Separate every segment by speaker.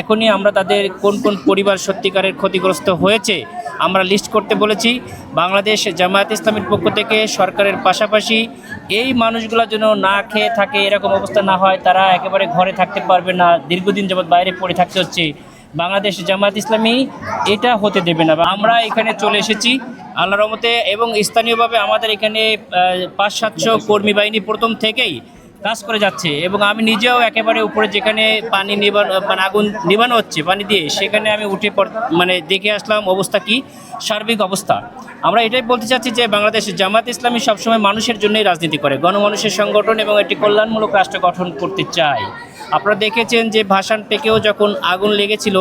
Speaker 1: এখনই আমরা তাদের কোন কোন পরিবার সত্যিকারের ক্ষতিগ্রস্ত হয়েছে, আমরা লিস্ট করতে বলেছি। বাংলাদেশ জামায়াত ইসলামের পক্ষ থেকে সরকারের পাশাপাশি এই মানুষগুলো যেন না খেয়ে থাকে, এরকম অবস্থা না হয়, তারা একেবারে ঘরে থাকতে পারবে না, দীর্ঘদিন যাবৎ বাইরে পড়ে থাকতে হচ্ছে। বাংলাদেশ জামায়াত ইসলামী এটা হতে দেবে না। আমরা এখানে চলে এসেছি আল্লাহ রহমতে এবং স্থানীয়ভাবে আমাদের এখানে পাঁচ সাতশো কর্মী বাহিনী প্রথম থেকেই কাজ করে যাচ্ছে এবং আমি নিজেও একেবারে উপরে যেখানে পানি মানে আগুন নিবানো হচ্ছে পানি দিয়ে, সেখানে আমি উঠে মানে দেখে আসলাম অবস্থা কি? সার্বিক অবস্থা। আমরা এটাই বলতে চাচ্ছি যে বাংলাদেশ জামাত ইসলামী সবসময় মানুষের জন্যই রাজনীতি করে। গণমানুষের সংগঠন এবং একটি কল্যাণমূলক রাষ্ট্র গঠন করতে চায়। আপনারা দেখেছেন যে ভাষণ টেকেও যখন আগুন লেগেছিল,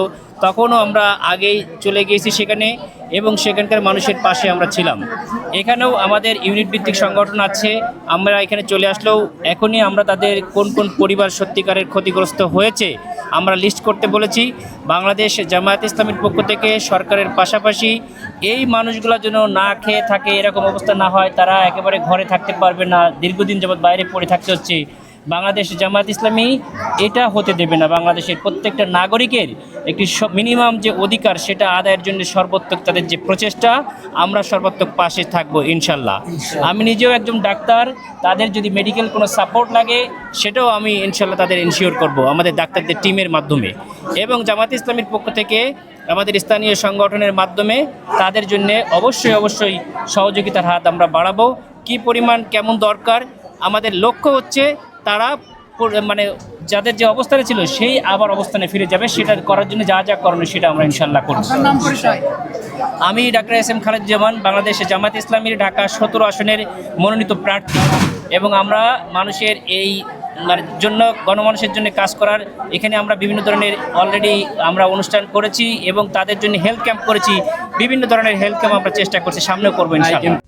Speaker 1: তখনও আমরা আগেই চলে গিয়েছি সেখানে এবং সেখানকার মানুষের পাশে আমরা ছিলাম। এখানেও আমাদের ইউনিট ভিত্তিক সংগঠন আছে। আমরা এখানে চলে আসলেও এখনই আমরা তাদের কোন কোন পরিবার সত্যিকারের ক্ষতিগ্রস্ত হয়েছে, আমরা লিস্ট করতে বলেছি। বাংলাদেশ জামায়াত ইসলামের পক্ষ থেকে সরকারের পাশাপাশি এই মানুষগুলো যেন না খেয়ে থাকে, এরকম অবস্থা না হয়, তারা একেবারে ঘরে থাকতে পারবে না। দীর্ঘদিন যাবৎ বাইরে পড়ে থাকতে হচ্ছে। বাংলাদেশ জামায়াত ইসলামী এটা হতে দেবে না। বাংলাদেশের প্রত্যেকটা নাগরিকের একটি মিনিমাম যে অধিকার সেটা আদায়ের জন্য সর্বোত্তক তাদের যে প্রচেষ্টা আমরা সর্বোত্তক পাশে থাকব ইনশাল্লাহ। আমি নিজেও একজন ডাক্তার তাদের যদি মেডিকেল কোনো সাপোর্ট লাগে সেটাও আমি ইনশাল্লাহ তাদের ইনশিওর করব আমাদের ডাক্তারদের টিমের মাধ্যমে। এবং জামাত ইসলামের পক্ষ থেকে আমাদের স্থানীয় সংগঠনের মাধ্যমে তাদের জন্য অবশ্যই অবশ্যই সহযোগিতার হাত আমরা বাড়াবো। কি পরিমাণ কেমন দরকার আমাদের লক্ষ্য হচ্ছে তারা মানে যাদের যে অবস্থানে ছিল সেই আবার অবস্থানে ফিরে যাবে। সেটা করার জন্য যা যা করণীয় সেটা আমরা ইনশাল্লাহ করব আমি doctor S M Khaled Zaman Bangladesh Jamaat ইসলামীর ঢাকা সতেরো আসনের মনোনীত প্রার্থী এবং আমরা মানুষের এই মানে জন্য গণমানুষের জন্য কাজ করার এখানে আমরা বিভিন্ন ধরনের অলরেডি আমরা অনুষ্ঠান করেছি এবং তাদের জন্য হেলথ ক্যাম্প করেছি। বিভিন্ন ধরনের হেলথ ক্যাম্প আমরা চেষ্টা করছি সামনেও করব ইনশাআল্লাহ।